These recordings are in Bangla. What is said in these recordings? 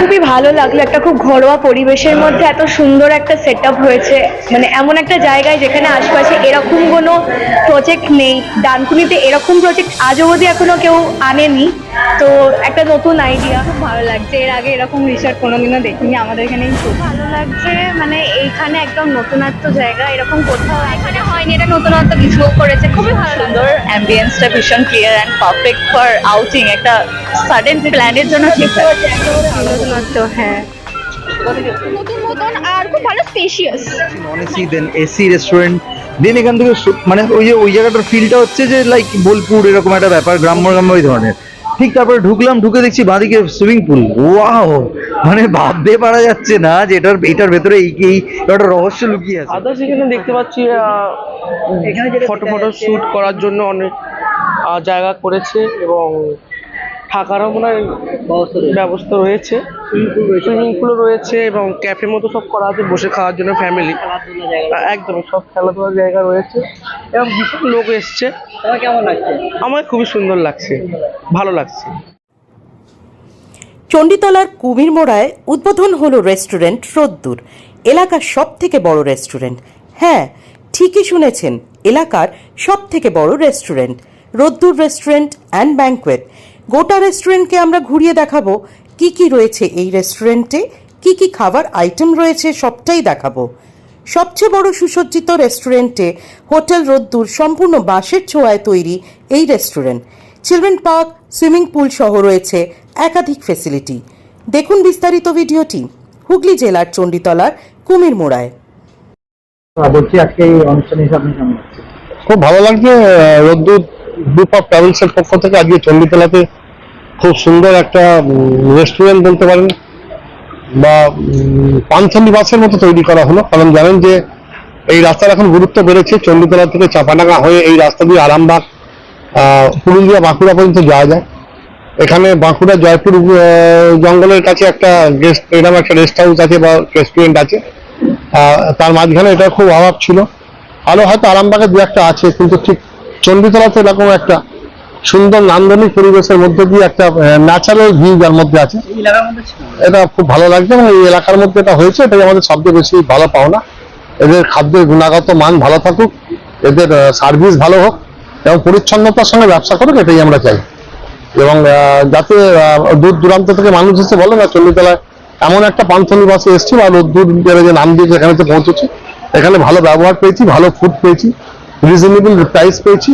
খুবই ভালো লাগল একটা খুব ঘরোয়া পরিবেশের মধ্যে এত সুন্দর একটা সেট হয়েছে। মানে এমন একটা জায়গায় যেখানে আশপাশে এরকম কোনো প্রজেক্ট নেই। ডানকুনিতে এরকম প্রজেক্ট আজ অবধি এখনও কেউ আনেনি। তো একটা নতুন আইডিয়া খুব ভালো লাগছে। এর আগে এরকম রিসর্ট কোনোদিনও দেখিনি আমাদের এখানেই খুব ভালো লাগছে মানে এইখানে একদম নতুনত্ব জায়গা এরকম কোথাও এখানে হয়নি এটা নতুনত্ব কিছু করেছে। খুবই ভালো সুন্দর অ্যাম্বিয়েন্সটা ভীষণ clear and perfect for outing একটা সাডেন প্ল্যানের জন্য ঠিক আছে নতুনত্ব হ্যাঁ। নতুন মতন আর খুব ভালো spacious non AC then AC restaurant then এখান থেকে মানে ওই যে ওই জায়গাটার ফিলটা হচ্ছে যে লাইক বোলপুর এরকম একটা ব্যাপার গ্রাম্য গ্রাম্য ওই ধরনের। ঠিক তারপরে ঢুকলাম ঢুকে দেখছি বাঁদিকে সুইমিং পুল ওয়াও! মানে ভাবতে পারা যাচ্ছে না যে এটার এটার ভেতরে এই এই একটা রহস্য লুকিয়ে আছে। আদার্স এখানে দেখতে পাচ্ছি ফটো ফটো শ্যুট করার জন্য অনেক আহ, জায়গা করেছে এবং থাকারও মনে হয় ব্যবস্থা রয়েছে। সুইমিং পুলও রয়েছে। এবং ক্যাফে মতো সব করা আছে বসে খাওয়ার জন্য ফ্যামিলি একদম সব খেলাধুলার জায়গা রয়েছে। এবং ভীষণ লোক এসছে। কেমন লাগছে? আমার খুবই সুন্দর লাগছে। ভালো লাগছে। চণ্ডীতলার কুমির মোড়ায় উদ্বোধন হলো রেস্টুরেন্ট রোদ্দুর এলাকার সব থেকে বড় রেস্টুরেন্ট। হ্যাঁ ঠিকই শুনেছেন এলাকার সব থেকে বড় রেস্টুরেন্ট রোদ্দুর রেস্টুরেন্ট অ্যান্ড ব্যাংকোয়েট গোটা রেস্টুরেন্টকে আমরা ঘুরিয়ে দেখাবো। কি কি রয়েছে এই রেস্টুরেন্টে? কি কি খাবার আইটেম রয়েছে? সবটাই দেখাবো। সবচেয়ে বড় সুসজ্জিত রেস্টুরেন্টে হোটেল রোদ্দুর সম্পূর্ণ বাঁশের ছোঁয়ায় তৈরি এই restaurant. Children park swimming pool সহ রয়েছে একাধিক ফেসিলিটি। দেখুন বিস্তারিত ভিডিওটি। হুগলি জেলার চণ্ডীতলার কুমির মোড়ায় বলছি আজকে এই অনুষ্ঠানে আপনি কেমন খুব ভালো লাগছে রোদ্দুর গ্রুপ অফ ট্রাভেলসের পক্ষ থেকে আজকে চণ্ডীতলাতে খুব সুন্দর একটা রেস্টুরেন্ট বলতে পারেন বা পান্থ বাসের মতো তৈরি করা হলো। কারণ জানেন যে এই রাস্তার এখন গুরুত্ব বেড়েছে। চণ্ডীতলা থেকে চাপাডাঙ্গা হয়ে এই রাস্তা দিয়ে আরামবাগ পুরুলিয়া, বাঁকুড়া পর্যন্ত যাওয়া যায়। এখানে বাঁকুড়া, জয়পুর জঙ্গলের কাছে একটা গেস্ট এরকম একটা রেস্ট হাউস আছে বা রেস্টুরেন্ট আছে। তার মাঝখানে এটা খুব অভাব ছিল। আরও হয়তো আরামবাগে দু একটা আছে, কিন্তু ঠিক চণ্ডীতলাতে এরকম একটা সুন্দর নান্দনিক পরিবেশের মধ্যে দিয়ে একটা ন্যাচারাল ভিউ যার মধ্যে আছে। এটা খুব ভালো লাগছে এবং এই এলাকার মধ্যে এটা হয়েছে এটাই আমাদের সবচেয়ে বেশি ভালো পাওনা। এদের খাদ্যের গুণাগত মান ভালো থাকুক এদের সার্ভিস ভালো হোক এবং পরিচ্ছন্নতার সঙ্গে ব্যবসা করুক এটাই আমরা চাই। এবং যাতে দূর দূরান্ত থেকে মানুষ এসে বলে না চণ্ডীতলায় এমন একটা পান্থনী বাসে এসেছি বা দূর যে নাম দিয়েছে এখানে তো পৌঁছেছি এখানে ভালো ব্যবহার পেয়েছি ভালো ফুড পেয়েছি রিজনেবল প্রাইস পেয়েছি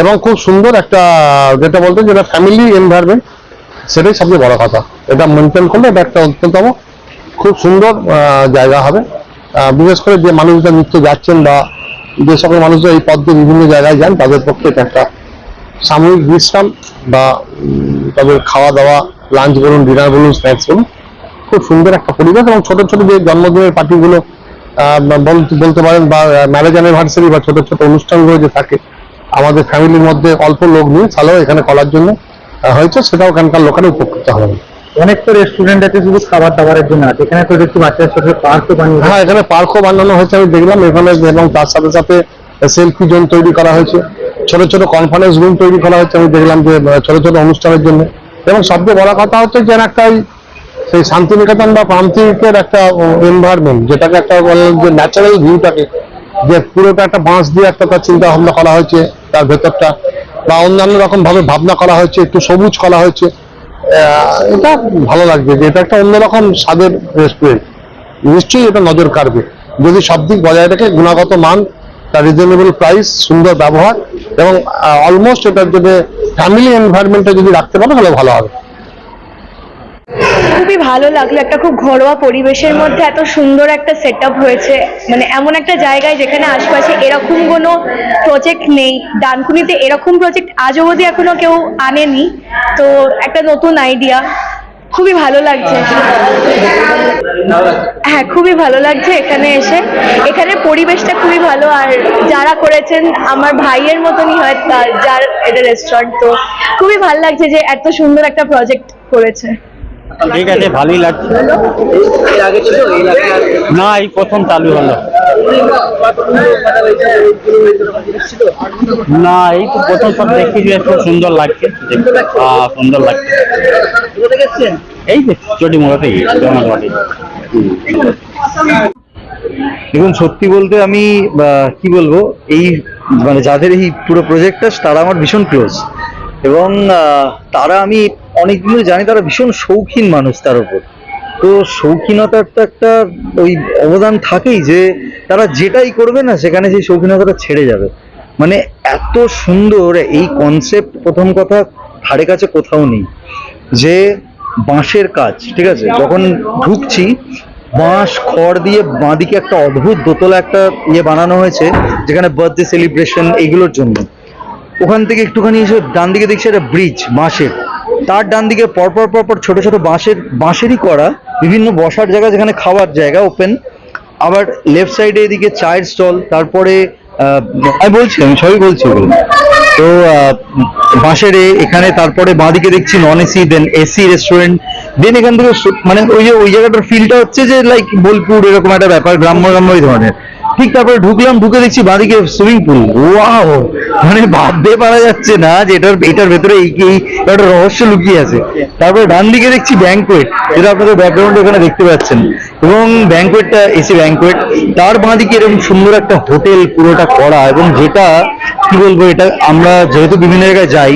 এবং খুব সুন্দর একটা, যেটা বলতে যেটা ফ্যামিলি এনভায়রনমেন্ট সেটাই সবচেয়ে বড় কথা। এটা মেনটেন করলে এটা একটা অন্যতম খুব সুন্দর জায়গা হবে। বিশেষ করে যে মানুষরা নিত্য যাচ্ছেন বা যে সকল মানুষরা এই পথ দিয়ে বিভিন্ন জায়গায় যান, তাদের পক্ষে এটা একটা সাময়িক বিশ্রাম বা তাদের খাওয়া দাওয়া লাঞ্চ বলুন ডিনার বলুন স্ন্যাক্স বলুন, খুব সুন্দর একটা পরিবেশ এবং ছোট ছোট যে জন্মদিনের পার্টিগুলো বলতে পারেন বা ম্যারেজ অ্যানিভার্সারি বা ছোট ছোট অনুষ্ঠানগুলো যে থাকে আমাদের ফ্যামিলির মধ্যে অল্প লোক নিয়ে তাহলেও এখানে করার জন্য হয়েছে সেটাও এখানকার লোকেরা উপকৃত হবে। অনেক তো রেস্টুরেন্ট আছে শুধু খাবার দাবারের জন্য আছে। এখানে তো দেখছি বাচ্চাদের সাথে পার্কও বানিয়ে হ্যাঁ এখানে পার্কও বানানো হয়েছে আমি দেখলাম এখানে এবং তার সাথে সাথে সেলফি জোন তৈরি করা হয়েছে। ছোট ছোট কনফারেন্স রুম তৈরি করা হয়েছে আমি দেখলাম যে ছোট ছোট অনুষ্ঠানের জন্য। এবং সবচেয়ে বড় কথা হচ্ছে যে একটা সেই শান্তিনিকেতন বা প্রান্তিকের একটা এনভায়রনমেন্ট যেটাকে একটা বলে যে ন্যাচারাল ভিউটাকে যে পুরোটা একটা বাঁশ দিয়ে একটা তার চিন্তা ভাবনা করা হয়েছে, তার ভেতরটা বা অন্যান্য রকম ভাবে ভাবনা করা হয়েছে, একটু সবুজ করা হয়েছে। এটা ভালো লাগবে যে এটা একটা অন্যরকম স্বাদের রেস্টুরেন্ট নিশ্চয়ই এটা নজর কাড়বে। যদি সব দিক বজায় রেখে গুণগত মান, তার রিজনেবল প্রাইস সুন্দর ব্যবহার এবং অলমোস্ট এটার যদি ফ্যামিলি এনভায়রনমেন্টটা যদি রাখতে পারে, তাহলে ভালো হবে। খুবই ভালো লাগল একটা খুব ঘরোয়া পরিবেশের মধ্যে এত সুন্দর একটা সেট হয়েছে। মানে এমন একটা জায়গায় যেখানে আশপাশে এরকম কোনো প্রজেক্ট নেই। ডানকুনিতে এরকম প্রজেক্ট আজও অবধি এখনও কেউ আনেনি। তো একটা নতুন আইডিয়া খুবই ভালো লাগছে। হ্যাঁ খুবই ভালো লাগছে এখানে এসে। এখানে পরিবেশটা খুবই ভালো। আর যারা করেছেন আমার ভাইয়ের মতনই হয় তার যার এটা রেস্টুরেন্ট তো খুবই ভালো লাগছে যে এত সুন্দর একটা প্রজেক্ট করেছে। ঠিক আছে, ভালোই লাগছে। না, এই প্রথম চালু হলো। না, এই তো প্রথম সব দেখতে গিয়ে খুব সুন্দর লাগছে। সুন্দর লাগছে। এই যে, চটি মোড়াতে মোটামুটি দেখুন, সত্যি বলতে আমি কি বলব, এই মানে যাদের এই পুরো প্রজেক্টটা তারা আমার ভীষণ ক্লোজ এবং তারা আমি ধরে জানি, তারা ভীষণ শৌখিন মানুষ তার উপর। তো শৌখিনতার তো একটা ওই অবদান থাকেই যে, তারা যেটাই করবে না, সেখানে সেই শৌখিনতাটা ছেড়ে যাবে। মানে এত সুন্দর এই কনসেপ্ট প্রথম কথা, ধারে কাছে কোথাও নেই। যে বাঁশের কাজ, ঠিক আছে? যখন ঢুকছি, বাঁশ, খড় দিয়ে বাঁদিকে একটা অদ্ভুত দোতলা একটা ইয়ে বানানো হয়েছে, যেখানে বার্থডে সেলিব্রেশন এগুলোর জন্য। ওখান থেকে একটুখানি এসে ডান দিকে দেখছি একটা ব্রিজ বাঁশের। তার ডান দিকে পরপর পরপর ছোট ছোট বাঁশের, বাঁশেরই করা, বিভিন্ন বসার জায়গা, যেখানে খাওয়ার জায়গা ওপেন আবার লেফট সাইডে এদিকে চায়ের স্টল তারপরে আমি বলছি, আমি সবই বলছি ওগুলো তো বাঁশের এখানে, তারপরে বাঁদিকে দেখছি non AC then AC restaurant then এখান থেকে মানে ওই যে, ওই জায়গাটার ফিলটা হচ্ছে যে লাইক বোলপুর, এরকম একটা ব্যাপার গ্রাম্য গ্রাম্য ওই ধরনের। ঠিক তারপরে ঢুকলাম, ঢুকে দেখছি বাঁদিকে সুইমিং পুল ওয়াও! মানে ভাবতে পারা যাচ্ছে না যে এটার এটার ভেতরে এই এই একটা রহস্য লুকিয়ে আছে। তারপরে ডান দিকে দেখছি ব্যাংকোয়েট যেটা আপনাদের ব্যাকগ্রাউন্ডে এখানে দেখতে পাচ্ছেন। এবং ব্যাংকোয়েটটা এসি ব্যাংকোয়েট তার বাঁদিকে এরকম সুন্দর একটা হোটেল পুরোটা করা এবং যেটা, কি বলব এটা, আমরা যেহেতু বিভিন্ন জায়গায় যাই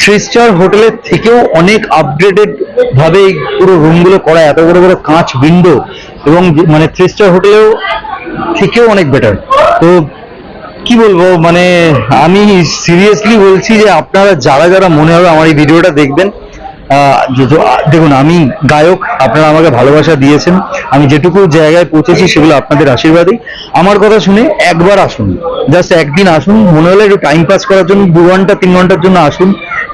থ্রি স্টার হোটেলের থেকেও অনেক আপগ্রেডেড ভাবে পুরো রুমগুলো করা, এত বড় বড় কাঁচ উইন্ডো এবং মানে থ্রি স্টার হোটেলেও থেকেও অনেক বেটার তো কি বলব মানে আমি সিরিয়াসলি বলছি যে আপনারা যারা যারা মনে হবে আমার এই ভিডিওটা দেখবেন দেখুন, আমি গায়ক, আপনারা আমাকে ভালোবাসা দিয়েছেন, আমি যেটুকু জায়গায় পৌঁছেছি সেগুলো আপনাদের আশীর্বাদেই। আমার কথা শুনে একবার আসুন জাস্ট একদিন আসুন, মনে হলে একটু টাইম পাস করার জন্য, দু ঘণ্টা, তিন ঘণ্টার জন্য আসুন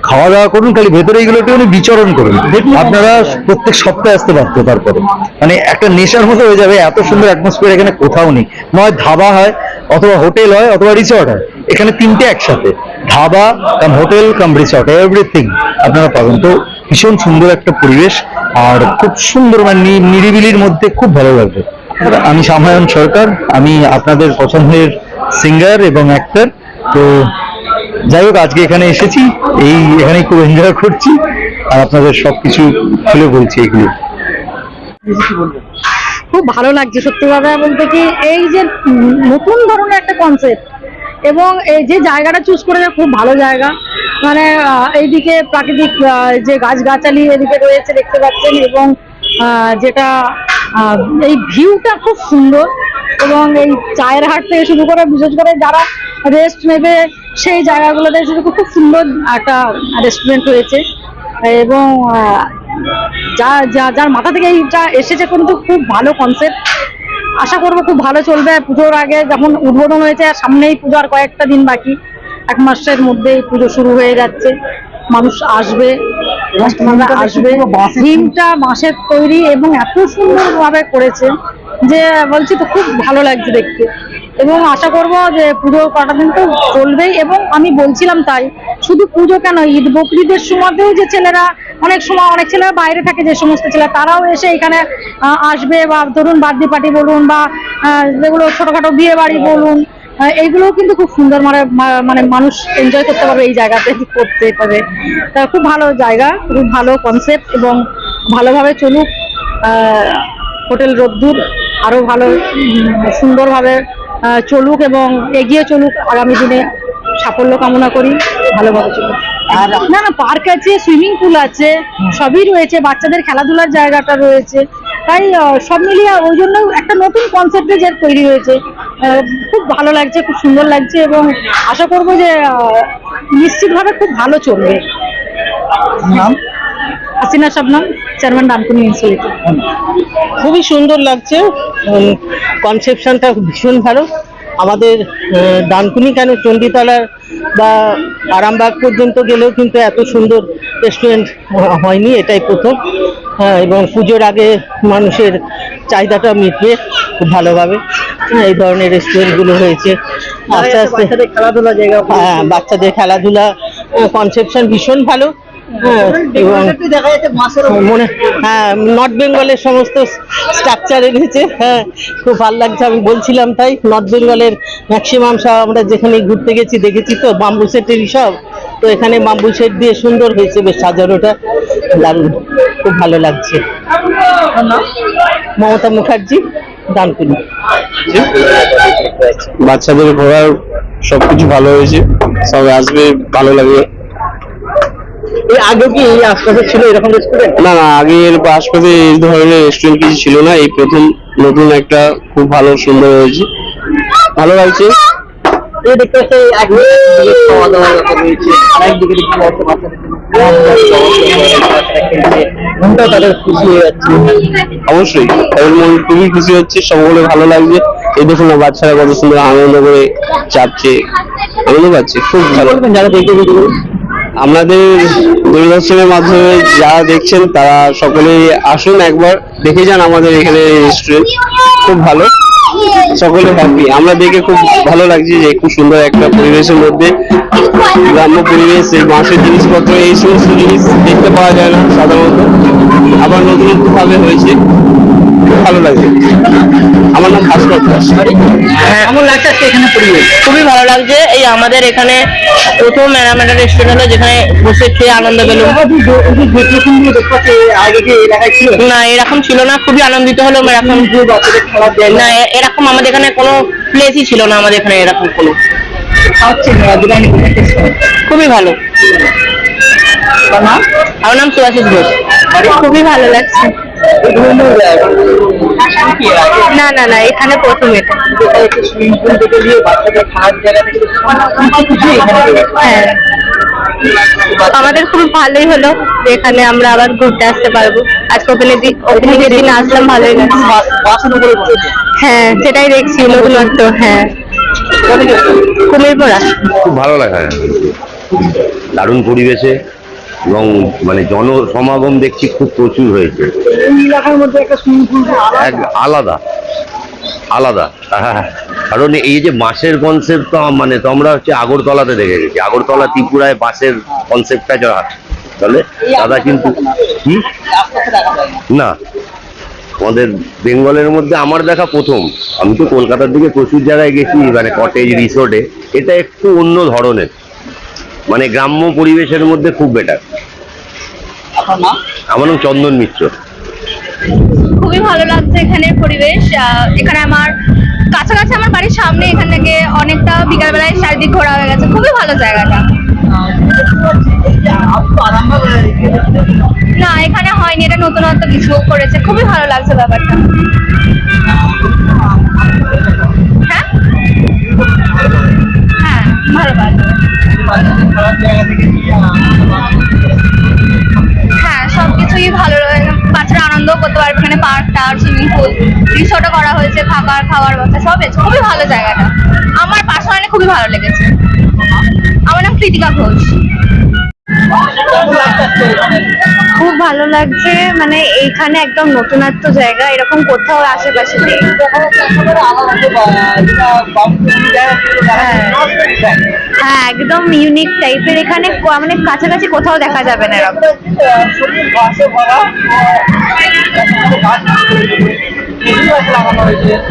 খাওয়া দাওয়া করুন খালি ভেতরে এগুলো একটু বিচরণ করুন। আপনারা প্রত্যেক সপ্তাহে আসতে পারতো তারপরে। মানে একটা নেশার মতো হয়ে যাবে এত সুন্দর অ্যাটমসফিয়ার এখানে কোথাও নেই। নয় ধাবা হয় অথবা হোটেল হয় অথবা রিসর্ট হয়। এখানে তিনটে একসাথে। Dhaba cum hotel cum resort everything আপনারা পাবেন। তো ভীষণ সুন্দর একটা পরিবেশ আর খুব সুন্দর মানে নিরিবিলির মধ্যে খুব ভালো লাগবে। আমি সামায়ন সরকার আমি আপনাদের পছন্দের সিঙ্গার এবং অ্যাক্টর তো যাই হোক, আজকে এখানে এসেছি। এই এখানে খুব এনজয় করছি আর আপনাদের সবকিছু খুলে বলছি এগুলো। খুব ভালো লাগছে সত্যি কথা বলতে কি, এই যে নতুন ধরনের একটা কনসেপ্ট এবং এই যে জায়গাটা চুজ করেছে খুব ভালো জায়গা। মানে এইদিকে প্রাকৃতিক যে গাছগাছালি এদিকে রয়েছে দেখতে পাচ্ছেন এবং যেটা এই ভিউটা খুব সুন্দর। এবং এই চায়ের হাট থেকে শুরু করে বিশেষ করে যারা রেস্ট নেবে সেই জায়গাগুলোতে শুধু খুব সুন্দর একটা রেস্টুরেন্ট রয়েছে। এবং যা যা যার মাথা থেকে এইটা এসেছে কিন্তু খুব ভালো কনসেপ্ট আশা করব খুব ভালো চলবে। পুজোর আগে যখন উদ্বোধন হয়েছে আর সামনেই পুজো আর কয়েকটা দিন বাকি। এক মাসের মধ্যেই পুজো শুরু হয়ে যাচ্ছে। মানুষ আসবে আসবে। থিমটা বাঁশের তৈরি এবং এত সুন্দরভাবে করেছে। যে বলছি তো খুব ভালো লাগছে দেখতে। এবং আশা করব যে পুজো কটা দিন তো চলবেই, এবং আমি বলছিলাম তাই, শুধু পুজো কেন, ঈদ বকরিদের সময়তেও যে ছেলেরা, অনেক সময় অনেক ছেলেরা বাইরে থাকে যে সমস্ত ছেলেরা তারাও এসে এখানে আসবে বা ধরুন বার্থডে পার্টি বলুন বা যেগুলো ছোটখাটো বিয়ে বাড়ি বলুন এইগুলোও কিন্তু খুব সুন্দর মানে মানে মানুষ এনজয় করতে পারবে এই জায়গাতে করতে পারে। তা খুব ভালো জায়গা, খুব ভালো কনসেপ্ট এবং ভালোভাবে চলুক হোটেল রোদ্দুর। আরও ভালো সুন্দরভাবে চলুক এবং এগিয়ে চলুক আগামী দিনে সাফল্য কামনা করি। ভালোভাবে চলুক। আর না না পার্ক আছে সুইমিং পুল আছে সবই রয়েছে বাচ্চাদের খেলাধুলার জায়গাটা রয়েছে। তাই সব মিলিয়ে ওই জন্য একটা নতুন কনসেপ্টে যে তৈরি হয়েছে। খুব ভালো লাগছে খুব সুন্দর লাগছে এবং আশা করব যে নিশ্চিতভাবে খুব ভালো চলবে। নাম? হাসিনা শবনম চেয়ারম্যান ডানকুনি ইনস্টিটিউট খুবই সুন্দর লাগছে কনসেপশনটা ভীষণ ভালো। আমাদের ডানকুনি কেন চণ্ডীতলার বা আরামবাগ পর্যন্ত গেলেও কিন্তু এত সুন্দর রেস্টুরেন্ট হয়নি এটাই প্রথম। হ্যাঁ এবং পুজোর আগে মানুষের চাহিদাটা মিটবে খুব ভালোভাবে। হ্যাঁ, এই ধরনের রেস্টুরেন্টগুলো হয়েছে। আস্তে আস্তে খেলাধুলা জায়গা হ্যাঁ বাচ্চাদের খেলাধুলা কনসেপশন ভীষণ ভালো। মনে হ্যাঁ নর্থ বেঙ্গলের সমস্ত স্ট্রাকচার এনেছে হ্যাঁ খুব ভালো লাগছে আমি বলছিলাম তাই নর্থ বেঙ্গলের ম্যাক্সিমাম সব আমরা যেখানে ঘুরতে গেছি দেখেছি তো বাম্বু সেটেরই সব তো এখানে বাম্বু সেট দিয়ে সুন্দর হয়েছে বেশ সাজানোটা দারুণ খুব ভালো লাগছে। মমতা মুখার্জি ডানকুনি। বাচ্চাদের ঘোরার সবকিছু ভালো হয়েছে সবাই আসবে ভালো লাগবে। আগে কি এই আশপাশে ছিল এরকম রেস্টুরেন্ট না না আগের আশপাশে এই ধরনের রেস্টুরেন্ট কিছু ছিল না। এই প্রথম নতুন একটা খুব ভালো সুন্দর হয়েছে। ভালো লাগছে? এই দেখতে পাচ্ছি একদিকে খাওয়া দাওয়ার রয়েছে। আর দেখতে পাচ্ছি মনটাও তাদের খুশি হয়ে যাচ্ছে। অবশ্যই তাদের মন খুবই খুশি হচ্ছে সকলে ভালো লাগছে। এই দেখুন না বাচ্চারা কত সুন্দর আনন্দ করে চাপছে। আনন্দ পাচ্ছে খুব ভালো। যারা দেখে ভিডিও আপনাদের দূরদর্শনের মাধ্যমে যারা দেখছেন তারা সকলেই আসুন একবার, দেখে যান আমাদের এখানে রেস্টুরেন্ট খুব ভালো। সকলে হ্যাপি আমরা দেখে খুব ভালো লাগছে যে খুব সুন্দর একটা পরিবেশের মধ্যে গ্রাম্য পরিবেশ, এই বাঁশের জিনিসপত্র, এই সমস্ত জিনিস দেখতে পাওয়া যায় না সাধারণত। আবার নতুন ভাবে হয়েছে। ভালো লাগছে আমার নাম ভাস্কর দাস। কেমন লাগছে আজকে এখানে পরিবেশ খুবই ভালো লাগছে। এই আমাদের এখানে প্রথম ম্যারামেটা রেস্টুরেন্ট হলো যেখানে বসে খেয়ে আনন্দ ছিল? না এরকম ছিল না। খুবই আনন্দিত হলাম এরকম না এরকম আমাদের এখানে কোনো প্লেসই ছিল না আমাদের এখানে এরকম কোনো। খুবই ভালো। আমার নাম সুভাষিস ঘোষ। খুবই ভালো লাগছে। না না না, এখানে প্রথম। হ্যাঁ। আমাদের খুব ভালোই হলো এখানে আমরা আবার ঘুরতে আসতে পারব। আজকে ওপেনের দিন ওপেনিং দিন আসলাম, ভালোই হ্যাঁ সেটাই দেখছি নতুনত্ব হ্যাঁ। কুমিরপোড়া। খুব ভালো লাগা। দারুণ পরিবেশে। এবং মানে জনসমাগম দেখছি খুব প্রচুর হয়েছে। এক আলাদা আলাদা। কারণ এই যে বাঁশের কনসেপ্ট মানে তো আমরা হচ্ছে আগরতলাতে দেখে গেছি। আগরতলা ত্রিপুরায় বাঁশের কনসেপ্টটা যা। চলে দাদা কিন্তু না। আমাদের বেঙ্গলের মধ্যে আমার দেখা প্রথম। আমি তো কলকাতার দিকে প্রচুর জায়গায় গেছি মানে কটেজ রিসোর্টে এটা একটু অন্য ধরনের। মানে গ্রাম্য পরিবেশের মধ্যে খুব বেটার আমার নাম চন্দন মিত্র। খুবই ভালো লাগছে এখানের পরিবেশ। এখানে আমার কাছাকাছি আমার বাড়ির সামনে এখান থেকে অনেকটা বিকালবেলায় চারিদিক ঘোরা হয়ে গেছে। খুবই ভালো জায়গাটা। না এখানে হয়নি এটা নতুনত্ব কিছু করেছে। খুবই ভালো লাগছে ব্যাপারটা। হ্যাঁ? হ্যাঁ সবকিছুই ভালো বাচ্চারা আনন্দ করতে পারবে এখানে পার্ক টার সুইমিং পুল, রিসোর্টও করা হয়েছে থাকার খাওয়ার ব্যবস্থা, সব খুবই ভালো জায়গাটা। আমার পার্সোনালি খুবই ভালো লেগেছে। আমার নাম কৃতিকা ঘোষ। খুব ভালো লাগছে মানে এইখানে একদম নতুনত্ব জায়গা, এরকম কোথাও আশেপাশে নেই। হ্যাঁ একদম ইউনিক টাইপের এখানে মানে কাছাকাছি কোথাও দেখা যাবে না এরকম।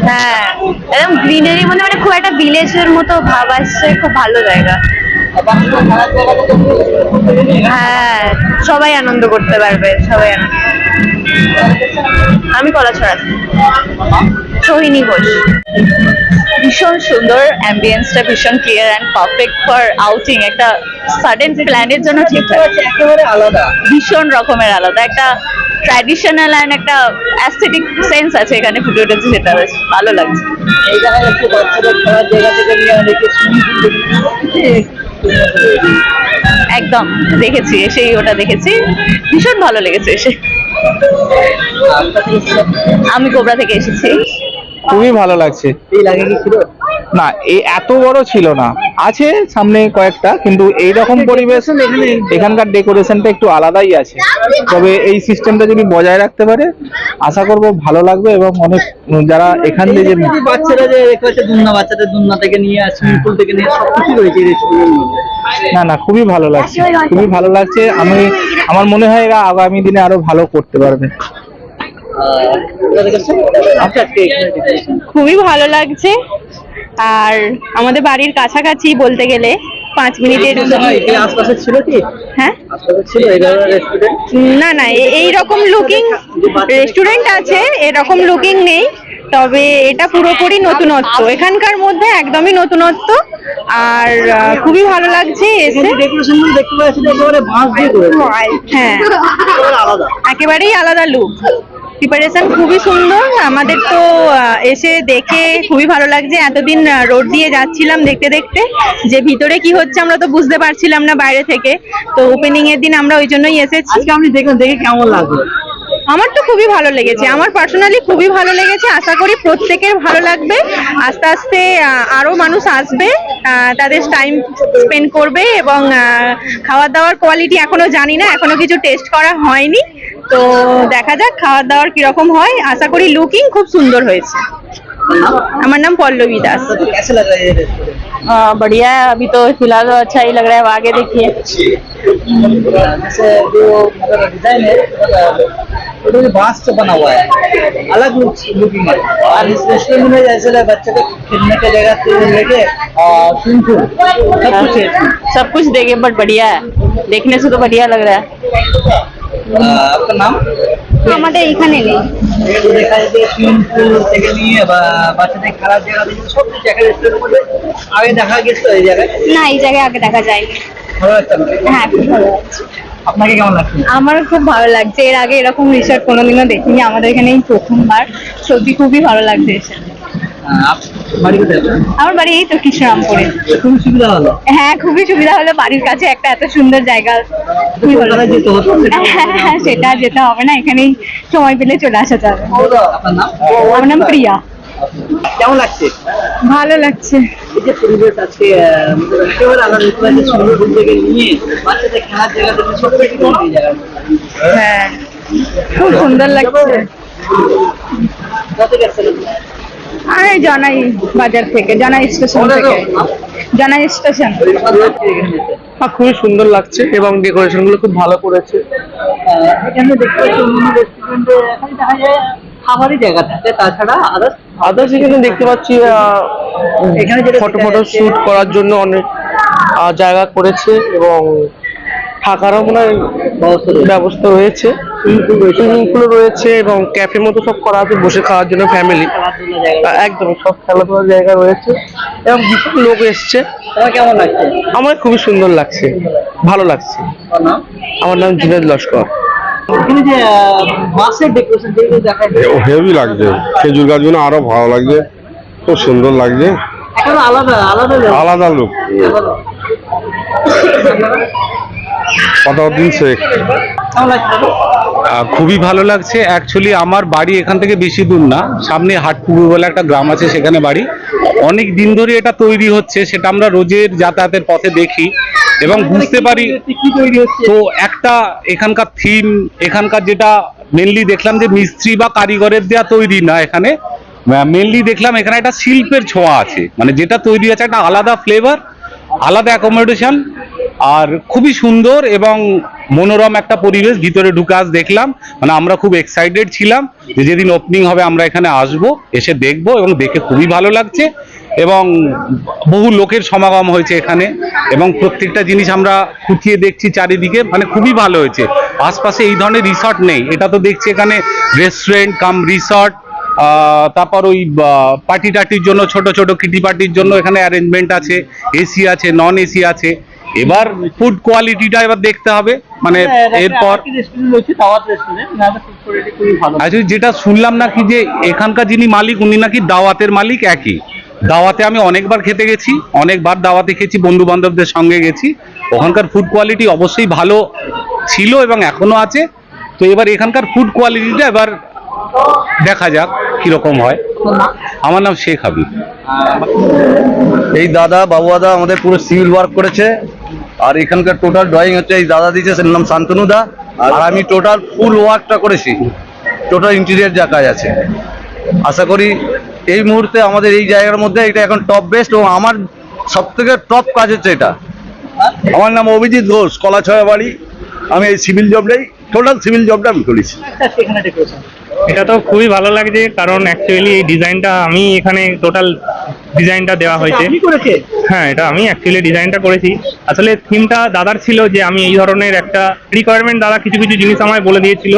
হ্যাঁ একদম গ্রিনারি মধ্যে মানে খুব একটা ভিলেজের মতো ভাব আসছে, খুব ভালো জায়গা। হ্যাঁ সবাই আনন্দ করতে পারবে সবাই আনন্দ আমি কলা কলাছড়া সোহিনী ঘোষ। ভীষণ সুন্দর অ্যাম্বিয়েন্সটা ভীষণ clear and perfect for outing একটা সাডেন প্ল্যানের জন্য ঠিকঠাক একেবারে আলাদা। ভীষণ রকমের আলাদা। একটা ট্র্যাডিশনাল অ্যান্ড একটা অ্যাস্থেটিক সেন্স আছে এখানে ফুটে উঠেছে সেটা। বেশ ভালো লাগছে। এই জায়গায় একটু বাচ্চাদের খেলার জায়গা থেকে নিয়ে অনেকে সুইমিং একদম দেখেছি এসেই ওটা দেখেছি। ভীষণ ভালো লেগেছে এসে। আমি কোবরা থেকে এসেছি। খুবই ভালো লাগছে। এই লাগে কি ছিল? না এই এত বড় ছিল না। আছে সামনে কয়েকটা কিন্তু এই রকম পরিবেশ এখানকার ডেকোরেশনটা একটু আলাদাই আছে। তবে এই সিস্টেমটা যদি বজায় রাখতে পারে আশা করব ভালো লাগবে এবং অনেক যারা এখান দিয়ে যে বাচ্চারা যে রেখেছে দুলনা বাচ্চাদের দুলনা থেকে নিয়ে সুইমিং পুল থেকে নিয়ে সবকিছু রয়েছে না না খুবই ভালো লাগছে। খুবই ভালো লাগছে। আমি আমার মনে হয় এরা আগামী দিনে আরও ভালো করতে পারবে। খুবই ভালো লাগছে। আর আমাদের বাড়ির কাছাকাছি বলতে গেলে পাঁচ মিনিটের আশপাশে ছিল কি? হ্যাঁ? না না এ- এই রকম লুকিং রেস্টুরেন্ট আছে এরকম লুকিং নেই তবে এটা পুরোপুরি নতুনত্ব। এখানকার মধ্যে একদমই নতুনত্ব আর খুবই ভালো লাগছে এসে। হ্যাঁ। একেবারেই আলাদা লুক প্রিপারেশন খুবই সুন্দর। আমাদের তো এসে দেখে খুবই ভালো লাগছে। এতদিন রোড দিয়ে যাচ্ছিলাম দেখতে দেখতে। যে ভিতরে কি হচ্ছে আমরা তো বুঝতে পারছিলাম না বাইরে থেকে। তো ওপেনিং এর দিন আমরা ওই জন্যই এসেছি। আজকে আপনি দেখলেন দেখে কেমন লাগল? আমার তো খুবই ভালো লেগেছে। আমার পার্সোনালি খুবই ভালো লেগেছে। আশা করি প্রত্যেকের ভালো লাগবে। আস্তে আস্তে আহ, আরও মানুষ আসবে তাদের টাইম স্পেন্ড করবে এবং খাওয়া দাওয়ার কোয়ালিটি এখনও জানি না। এখনও কিছু টেস্ট করা হয়নি। তো দেখা যাক খাওয়া দাওয়ার কিরকম হয় আশা করি লুকিং খুব সুন্দর হয়েছে আমার নাম পল্লবী দাস कैसे लग रहा है ये रेस्टोरेंट बढ़िया है अभी तो फिलहाल तो अच्छा ही लग रहा है अब आगे देखिए जैसे जो मतलब डिजाइन है वो तो ये बांस से बना हुआ है अलग लुक लुकिंग है और इस रेस्टोरेंट में जैसे लगे बच्चे के खेलने की जगह से लेके और स्विमिंग पूल सब कुछ है इसमें। सब कुछ देखे बट बढ़िया है देखने से तो बढ़िया लग रहा है আপনার নাম? আমাদের এখানে নেই। দেখা না এই জায়গায় আগে দেখা যায়নি। হ্যাঁ আমার খুব ভালো লাগছে। এর আগে এরকম রিসার্ট কোনোদিনও দেখিনি। আমাদের এখানেই প্রথমবার। সত্যি খুবই ভালো লাগছে আমার বাড়ি এই তো কৃষ্ণরামপুরে খুবই সুবিধা হলো। হ্যাঁ খুবই সুবিধা হলো বাড়ির কাছে একটা এত সুন্দর জায়গা। সেটা হ্যাঁ হ্যাঁ সেটা যেতে হবে না এখানেই সময় পেলে চলে আসা যাবে। আমার নাম প্রিয়া। কেমন লাগছে? ভালো লাগছে। এই যে পরিবেশ আজকে আহ, একেবারে আলাদা দেখতে পাচ্ছি সুন্দর থেকে নিয়ে বাচ্চাদের খেলার জায়গা থেকে সব কিছু এই জায়গায় হ্যাঁ খুব সুন্দর লাগছে। আরে জানাই বাজার থেকে জানাই স্টেশন থেকে। জানাই স্টেশন। হ্যাঁ খুবই সুন্দর লাগছে এবং ডেকোরেশনগুলো খুব ভালো করেছে। এখানে দেখতে পাচ্ছি রেস্টুরেন্টে এখানে দেখা যায় খাবারই জায়গা থাকে তাছাড়া আদার্স আদার্স এখানে দেখতে পাচ্ছি এখানে যেটা ফটো দেখা ফটো শুট করার জন্য অনেক জায়গা করেছে এবং থাকারও মনে হয় ব্যবস্থা রয়েছে। সুইমিং পুল রয়েছে এবং ক্যাফে মতো সব করা আছে বসে খাওয়ার জন্য ফ্যামিলি একদম সব খেলাধুলার জায়গা রয়েছে। এবং ভীষণ লোক এসছে। কেমন লাগছে? আমার খুবই সুন্দর লাগছে। ভালো লাগছে। আমার নাম জুনেদ লস্কর। এখানে যে আহ, বাসের ডেকোরেশন যেগুলো হেভি লাগছে। খেজুর গাছগুলো আরও ভালো লাগছে। খুব সুন্দর লাগছে। আলাদা আলাদা জায়গা। আলাদা লুক। শেখ। কেমন লাগছে? আহ, খুবই ভালো লাগছে। অ্যাকচুয়ালি আমার বাড়ি এখান থেকে বেশি দূর না। সামনে হাটপুকুর বলে একটা গ্রাম আছে সেখানে বাড়ি। অনেক দিন ধরে এটা তৈরি হচ্ছে সেটা আমরা রোজের যাতায়াতের পথে দেখি এবং বুঝতে পারি কি তৈরি হচ্ছে? তো একটা এখানকার থিম এখানকার যেটা মেনলি দেখলাম যে মিস্ত্রি বা কারিগরের দেওয়া তৈরি না এখানে। মেনলি দেখলাম এখানে একটা শিল্পের ছোঁয়া আছে। মানে যেটা তৈরি আছে একটা আলাদা ফ্লেভার আলাদা অ্যাকোমোডেশন আর খুবই সুন্দর এবং মনোরম একটা পরিবেশ, ভিতরে ঢুকে আজ দেখলাম। মানে আমরা খুব এক্সাইটেড ছিলাম যে যেদিন ওপেনিং হবে আমরা এখানে আসব, এসে দেখব এবং দেখে খুবই ভালো লাগছে এবং বহু লোকের সমাগম হয়েছে এখানে এবং প্রত্যেকটা জিনিস আমরা খুঁটিয়ে দেখছি চারিদিকে মানে খুবই ভালো হয়েছে। আশপাশে এই ধরনের রিসর্ট নেই। এটা তো দেখছি এখানে রেস্টুরেন্ট কাম রিসর্ট তারপর ওই পার্টি টাটির জন্য, ছোট ছোট কিটি পার্টির জন্য এখানে অ্যারেঞ্জমেন্ট আছে। এসি আছে নন এসি আছে। এবার ফুড কোয়ালিটিটা এবার দেখতে হবে। মানে এরপর খুবই ভালো। আচ্ছা যেটা শুনলাম নাকি যে এখানকার যিনি মালিক উনি নাকি দাওয়াতের মালিক একই। দাওয়াতে আমি অনেকবার খেতে গেছি অনেকবার দাওয়াতে খেয়েছি বন্ধু বান্ধবদের সঙ্গে গেছি। ওখানকার ফুড কোয়ালিটি অবশ্যই ভালো ছিল এবং এখনও আছে। তো এবার এখানকার ফুড কোয়ালিটিটা এবার দেখা যাক কীরকম হয়। আমার নাম শেখ হাবিব। এই দাদা বাবু দাদা আমাদের পুরো সিভিল ওয়ার্ক করেছে। আর এখানকার টোটাল ড্রয়িং হচ্ছে এই দাদা দিয়েছে সেটার নাম শান্তনু দা। আর আমি টোটাল ফুল ওয়ার্কটা করেছি। টোটাল ইন্টেরিয়ার যা কাজ আছে। আশা করি এই মুহূর্তে আমাদের এই জায়গার মধ্যে এটা এখন টপ বেস্ট এবং আমার সব থেকে টপ কাজ হচ্ছে এটা। আমার নাম অভিজিৎ ঘোষ কলাছয়া বাড়ি আমি এই সিভিল জবটাই টোটাল সিভিল জবটা আমি করেছি। এটা তো খুবই ভালো লাগছে কারণ অ্যাকচুয়ালি এই ডিজাইনটা আমি এখানে টোটাল ডিজাইনটা দেওয়া হয়েছে। হ্যাঁ এটা আমি অ্যাকচুয়ালি ডিজাইনটা করেছি। আসলে থিমটা দাদার ছিল যে আমি এই ধরনের একটা রিকোয়ারমেন্ট দাদা কিছু কিছু জিনিস আমায় বলে দিয়েছিল।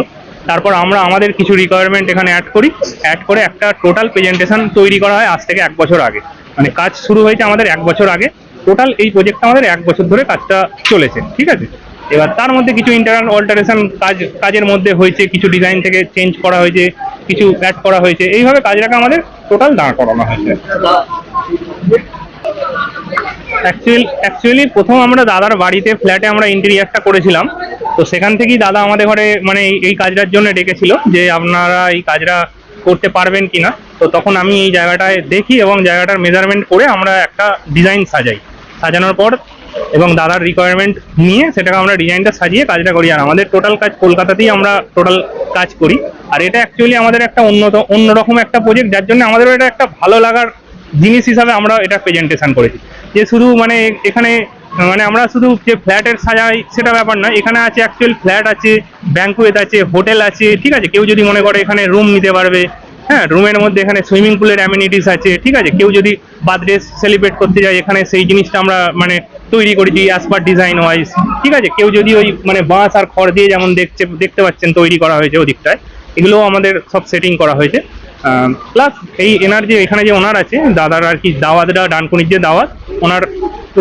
তারপর আমরা আমাদের কিছু রিকোয়ারমেন্ট এখানে অ্যাড করি। অ্যাড করে একটা টোটাল প্রেজেন্টেশন তৈরি করা হয় আজ থেকে এক বছর আগে। মানে কাজ শুরু হয়েছে আমাদের এক বছর আগে। টোটাল এই প্রজেক্টটা আমাদের এক বছর ধরে কাজটা চলেছে ঠিক আছে? এবার তার মধ্যে কিছু ইন্টারনাল অল্টারেশন কাজ, কাজের মধ্যে হয়েছে, কিছু ডিজাইন থেকে চেঞ্জ করা হয়েছে, কিছু অ্যাড করা হয়েছে। এইভাবে কাজটাকে আমাদের টোটাল দাঁড় করানো হয়েছে। অ্যাকচুয়ালি অ্যাকচুয়ালি প্রথম আমরা দাদার বাড়িতে ফ্ল্যাটে আমরা ইন্টেরিয়ারটা করেছিলাম। তো সেখান থেকেই দাদা আমাদের ঘরে মানে এই- কাজটার জন্য ডেকেছিল যে আপনারা এই কাজটা করতে পারবেন কিনা। তো তখন আমি এই জায়গাটায় দেখি এবং জায়গাটার মেজারমেন্ট করে আমরা একটা ডিজাইন সাজাই। সাজানোর পর এবং দাদার রিকোয়ারমেন্ট নিয়ে সেটাকে আমরা ডিজাইনটা সাজিয়ে কাজটা করি। আর আমাদের টোটাল কাজ কলকাতাতেই আমরা টোটাল কাজ করি। আর এটা অ্যাকচুয়ালি আমাদের একটা উন্নত অন্যরকম একটা প্রজেক্ট যার জন্য আমাদেরও এটা একটা ভালো লাগার জিনিস হিসাবে আমরা এটা প্রেজেন্টেশন করেছি। যে শুধু মানে এখানে মানে আমরা শুধু যে ফ্ল্যাটের সাজাই সেটা ব্যাপার না এখানে আছে অ্যাকচুয়াল ফ্ল্যাট আছে ব্যাঙ্কুয়েট আছে হোটেল আছে, ঠিক আছে? কেউ যদি মনে করে এখানে রুম নিতে পারবে হ্যাঁ রুমের মধ্যে এখানে সুইমিং পুলের অ্যামিনিটিস আছে, ঠিক আছে? কেউ যদি বার্থডে সেলিব্রেট করতে যায়, এখানে সেই জিনিসটা আমরা মানে তৈরি করেছি অ্যাজ পার ডিজাইন ওয়াইজ ঠিক আছে? কেউ যদি ওই মানে বাঁশ আর খড় দিয়ে যেমন দেখছে, দেখতে পাচ্ছেন, তৈরি করা হয়েছে ওদিকটায়, এগুলোও আমাদের সব সেটিং করা হয়েছে। প্লাস এই এনার যে, এখানে যে ওনার আছে, দাদার আর কি, দাওয়াতটা, ডানকুনির যে দাওয়াত, ওনার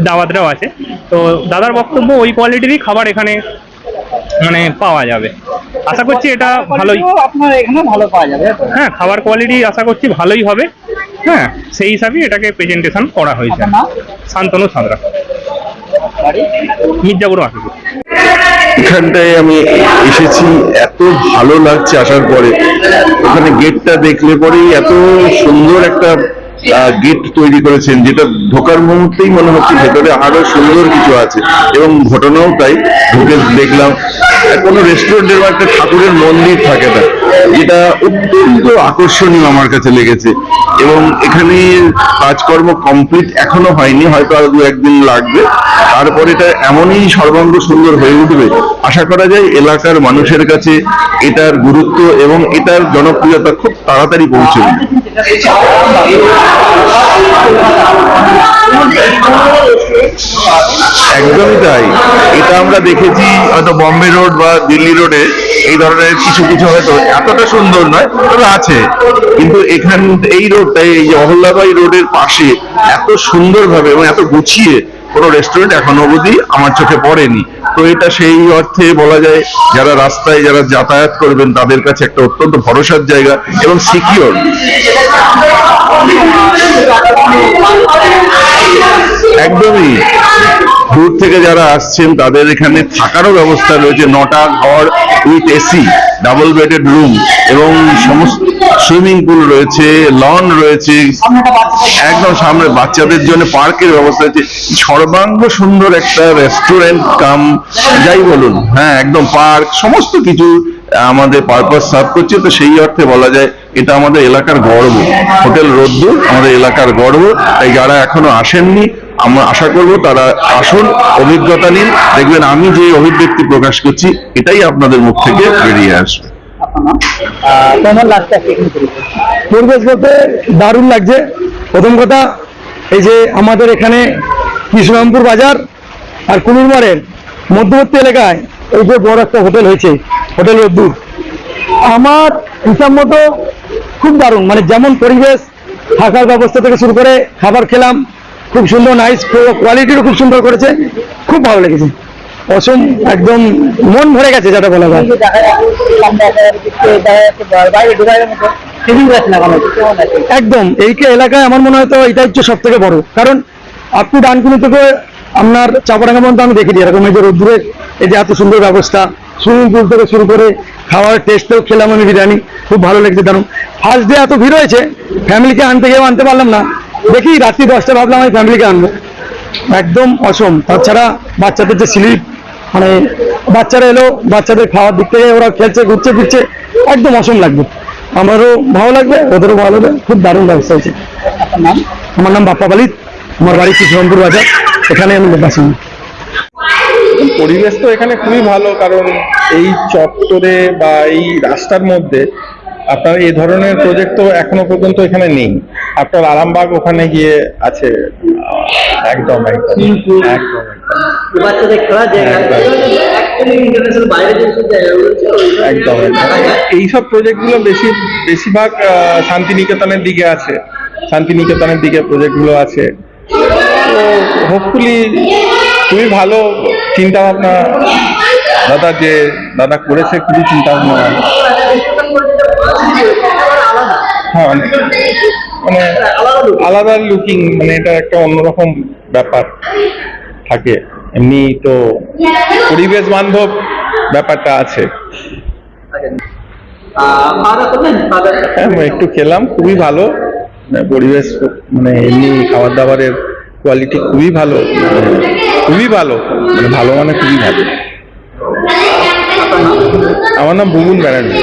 দাওয়াতটাও আছে। তো দাদার বক্তব্য ওই কোয়ালিটিরই খাবার এখানে মানে পাওয়া যাবে। আশা করছি এটা ভালোই। আপনার এখানে ভালো পাওয়া যাবে হ্যাঁ খাবার কোয়ালিটি আশা করছি ভালোই হবে। হ্যাঁ সেই হিসাবে এটাকে প্রেজেন্টেশন করা হয়েছে। শান্তনু সাঁতরা। মির্জাপুর মাসিপুর। এখানটায় আমি এসেছি এত ভালো লাগছে আসার পরে। ওখানে গেটটা দেখলে পরেই এত সুন্দর একটা গেট তৈরি করেছেন যেটা ঢোকার মুহূর্তেই মনে হচ্ছে ভেতরে আরও সুন্দর কিছু আছে। এবং ঘটনাও তাই ঢুকে দেখলাম। কোনো রেস্টুরেন্টের বা একটা ঠাকুরের মন্দির থাকে না। যেটা অত্যন্ত আকর্ষণীয় আমার কাছে লেগেছে। এবং এখানে কাজকর্ম কমপ্লিট এখনও হয়নি, হয়তো আরও দু একদিন লাগবে। তারপরে এটা এমনই সর্বাঙ্গ সুন্দর হয়ে উঠবে। আশা করা যায় এলাকার মানুষের কাছে এটার গুরুত্ব এবং এটার জনপ্রিয়তা খুব তাড়াতাড়ি পৌঁছবে একদমই তাই। এটা আমরা দেখেছি হয়তো বম্বে রোড বা দিল্লি রোডে এই ধরনের কিছু কিছু হয়তো এতটা সুন্দর নয়, তবে আছে। কিন্তু এখান এই রোডটাই এই যে অহল্যাবাই রোডের পাশে এত সুন্দরভাবে এবং এত গুছিয়ে কোনো রেস্টুরেন্ট এখনও অবধি আমার চোখে পড়েনি। তো এটা সেই অর্থে বলা যায়, যারা রাস্তায় যারা যাতায়াত করবেন, তাদের কাছে একটা অত্যন্ত ভরসার জায়গা এবং সিকিওর একদমই। দূর থেকে যারা আসছেন, তাদের এখানে থাকারও ব্যবস্থা রয়েছে। নটা ঘর with AC double bedded room এবং সমস্ত সুইমিং পুল রয়েছে, লন রয়েছে, একদম সামনে বাচ্চাদের জন্য পার্কের ব্যবস্থা রয়েছে। সর্বাঙ্গ সুন্দর একটা রেস্টুরেন্ট কাম, যাই বলুন হ্যাঁ একদম পার্ক, সমস্ত কিছু আমাদের পারপাস সার্ভ করছে। তো সেই অর্থে বলা যায়, এটা আমাদের এলাকার গর্ব। হোটেল রোদ্দুর, আমাদের এলাকার গর্ব। তাই যারা এখনও আসেননি, আমরা আশা করব তারা আসুন, অভিজ্ঞতা নিন। দেখবেন আমি যে অভিব্যক্তি প্রকাশ করছি, এটাই আপনাদের মুখ থেকে বেরিয়ে আসবে। পরিবেশ বলতে দারুণ লাগছে। প্রথম কথা, এই যে আমাদের এখানে কৃষ্ণরামপুর বাজার আর কুলুরমারের মধ্যবর্তী এলাকায় এই যে বড় একটা হোটেল হয়েছে, হোটেল রোদ্দুর। আমার হিসাব মতো খুব দারুণ মানে যেমন পরিবেশ, থাকার ব্যবস্থা থেকে শুরু করে খাবার খেলাম, খুব সুন্দর নাইস কোয়ালিটিরও খুব সুন্দর করেছে, খুব ভালো লেগেছে। অসম একদম মন ভরে গেছে যেটা বলা যায়। একদম, এই এলাকায় আমার মনে হয় তো এটা হচ্ছে সব থেকে বড়। কারণ আপনি ডানকুনি থেকে আপনার চাপাডাঙ্গা পর্যন্ত আমি দেখিনি, এরকম এই যে রোদ্দুরের এই যে এত সুন্দর ব্যবস্থা, সুইমিং পুল থেকে শুরু করে খাওয়ার টেস্টেও খেলাম আমি বিরিয়ানি, খুব ভালো লেগেছে দারুণ। ফার্স্ট ডে এত ভিড় হয়েছে ফ্যামিলিকে আনতে গিয়েও আনতে পারলাম না। দেখি রাত্রি দশটা ভাবলাম আমি ফ্যামিলিকে আনব। একদম অসম, তাছাড়া বাচ্চাদের যে স্লিপ মানে বাচ্চারা এলো বাচ্চাদের খাওয়ার দিক থেকে ওরা খেলছে ঘুরছে ফিরছে একদম অসম লাগবে। আমারও ভালো লাগবে ওদেরও ভালো লাগবে খুব দারুণ ব্যবস্থা হয়েছে। আমার নাম বাপ্পা পালিত আমার বাড়ি কৃষ্ণপুর বাজার এখানে আমি বাসি পরিবেশ তো এখানে খুবই ভালো কারণ এই চত্বরে বা এই রাস্তার মধ্যে আপনার এই ধরনের প্রজেক্ট তো এখনও পর্যন্ত এখানে নেই। আপনার আরামবাগ ওখানে গিয়ে আছে। একদম একদম। একদম একদম। এইসব প্রজেক্টগুলো বেশি বেশিরভাগ শান্তিনিকেতনের দিকে আছে। শান্তিনিকেতনের দিকে প্রজেক্টগুলো আছে। তো হোপফুলি খুবই ভালো চিন্তা ভাবনা দাদা যে দাদা করেছে খুবই চিন্তা ভাবনা হ্যাঁ মানে আলাদা লুকিং মানে এটা একটা অন্যরকম ব্যাপার থাকে। এমনি তো পরিবেশ বান্ধব ব্যাপারটা আছে। হ্যাঁ একটু খেলাম, খুবই ভালো। মানে পরিবেশ মানে এমনি খাবার দাবারের কোয়ালিটি খুবই ভালো। খুবই ভালো মানে ভালো মানে খুবই ভালো। আমার নাম বুবুন ব্যানার্জি।